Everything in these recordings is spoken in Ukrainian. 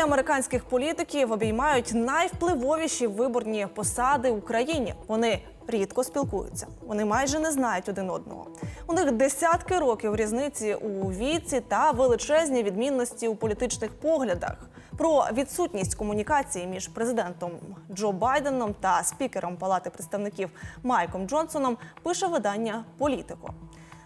Двоє американських політиків обіймають найвпливовіші виборні посади в Україні. Вони рідко спілкуються. Вони майже не знають один одного. У них десятки років різниці у віці та величезні відмінності у політичних поглядах. Про відсутність комунікації між президентом Джо Байденом та спікером Палати представників Майком Джонсоном пише видання Політико.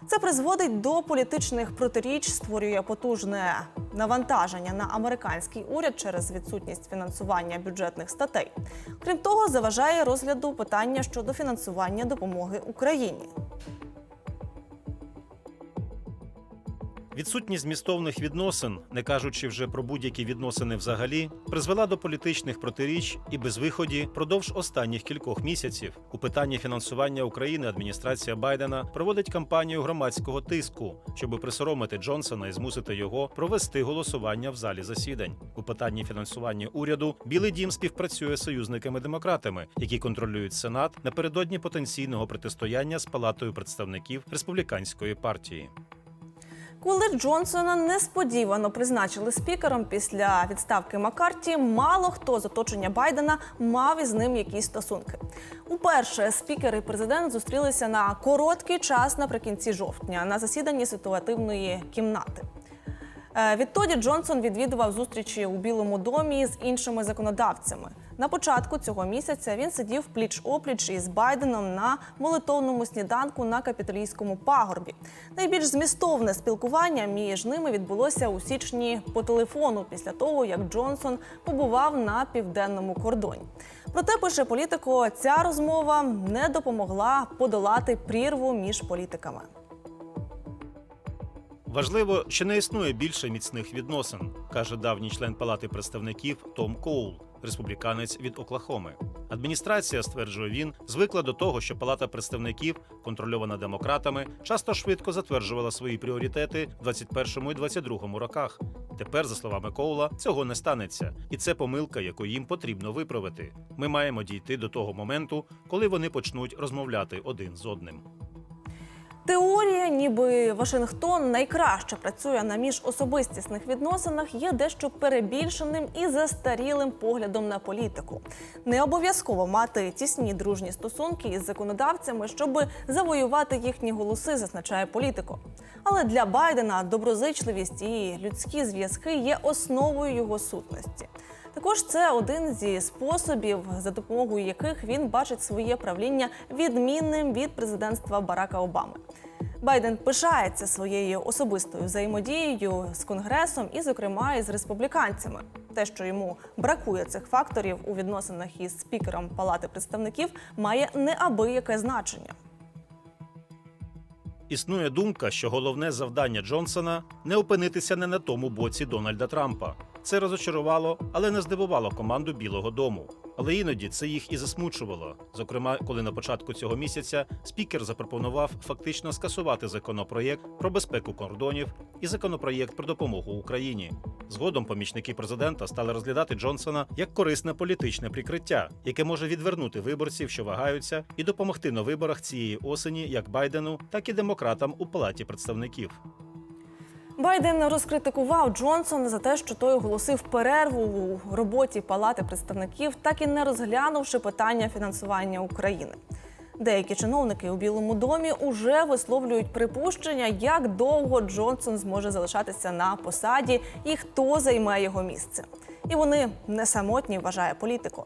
Це призводить до політичних протиріч, створює потужне навантаження на американський уряд через відсутність фінансування бюджетних статей. Крім того, заважає розгляду питання щодо фінансування допомоги Україні. Відсутність змістовних відносин, не кажучи вже про будь-які відносини взагалі, призвела до політичних протиріч і безвиході продовж останніх кількох місяців. У питанні фінансування України адміністрація Байдена проводить кампанію громадського тиску, щоб присоромити Джонсона і змусити його провести голосування в залі засідань. У питанні фінансування уряду Білий Дім співпрацює з союзниками-демократами, які контролюють сенат напередодні потенційного протистояння з палатою представників республіканської партії. Коли Джонсона несподівано призначили спікером після відставки Маккарті, мало хто з оточення Байдена мав із ним якісь стосунки. Уперше спікер і президент зустрілися на короткий час наприкінці жовтня на засіданні ситуативної кімнати. Е, Відтоді Джонсон відвідував зустрічі у Білому домі з іншими законодавцями. На початку цього місяця він сидів пліч опліч із Байденом на молитовному сніданку на капітолійському пагорбі. Найбільш змістовне спілкування між ними відбулося у січні по телефону після того, як Джонсон побував на південному кордоні. Проте пише політико, ця розмова не допомогла подолати прірву між політиками. Важливо, що не існує більше міцних відносин, каже давній член Палати представників Том Коул, республіканець від Оклахоми. Адміністрація, стверджує він, звикла до того, що Палата представників, контрольована демократами, часто швидко затверджувала свої пріоритети в 21 і 22 роках. Тепер, за словами Коула, цього не станеться, і це помилка, яку їм потрібно виправити. Ми маємо дійти до того моменту, коли вони почнуть розмовляти один з одним. Теорія, ніби Вашингтон найкраще працює на міжособистісних відносинах, є дещо перебільшеним і застарілим поглядом на політику. Не обов'язково мати тісні дружні стосунки із законодавцями, щоб завоювати їхні голоси, зазначає політико. Але для Байдена доброзичливість і людські зв'язки є основою його сутності. Також це один зі способів, за допомогою яких він бачить своє правління відмінним від президентства Барака Обами. Байден пишається своєю особистою взаємодією з конгресом і, зокрема, із республіканцями. Те, що йому бракує цих факторів у відносинах із спікером Палати представників, має неабияке значення. Існує думка, що головне завдання Джонсона не опинитися не на тому боці Дональда Трампа. Це розочарувало, але не здивувало команду Білого Дому. Але іноді це їх і засмучувало. Зокрема, коли на початку цього місяця спікер запропонував фактично скасувати законопроєкт про безпеку кордонів і законопроєкт про допомогу Україні. Згодом помічники президента стали розглядати Джонсона як корисне політичне прикриття, яке може відвернути виборців, що вагаються, і допомогти на виборах цієї осені як Байдену, так і демократам у палаті представників. Байден розкритикував Джонсона за те, що той оголосив перерву у роботі Палати представників, так і не розглянувши питання фінансування України. Деякі чиновники у Білому домі уже висловлюють припущення, як довго Джонсон зможе залишатися на посаді і хто займе його місце. І вони не самотні, вважає політико.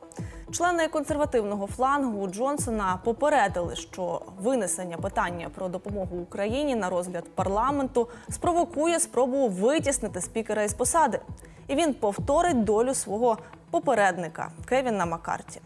Члени консервативного флангу Джонсона попередили, що винесення питання про допомогу Україні на розгляд парламенту спровокує спробу витіснити спікера із посади, і він повторить долю свого попередника Кевіна Маккарті.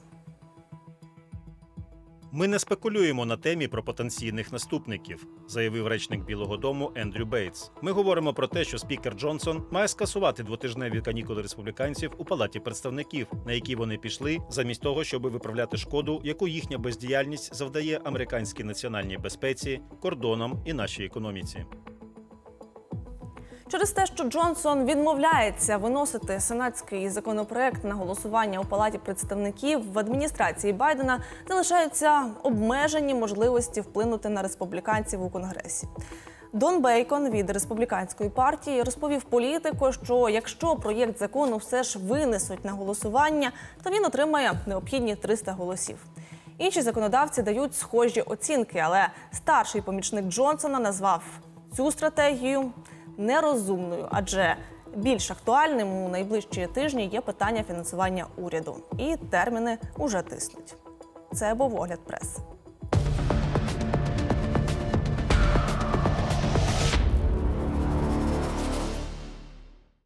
Ми не спекулюємо на темі про потенційних наступників, заявив речник Білого Дому Ендрю Бейтс. Ми говоримо про те, що спікер Джонсон має скасувати двотижневі канікули республіканців у палаті представників, на які вони пішли, замість того, щоб виправляти шкоду, яку їхня бездіяльність завдає американській національній безпеці, кордонам і нашій економіці. Через те, що Джонсон відмовляється виносити сенатський законопроект на голосування у палаті представників в адміністрації Байдена, залишаються обмежені можливості вплинути на республіканців у конгресі. Дон Бейкон від республіканської партії розповів політику, що якщо проєкт закону все ж винесуть на голосування, то він отримає необхідні 300 голосів. Інші законодавці дають схожі оцінки, але старший помічник Джонсона назвав цю стратегію нерозумною, адже більш актуальним у найближчі тижні є питання фінансування уряду, і терміни уже тиснуть. Це був огляд преси.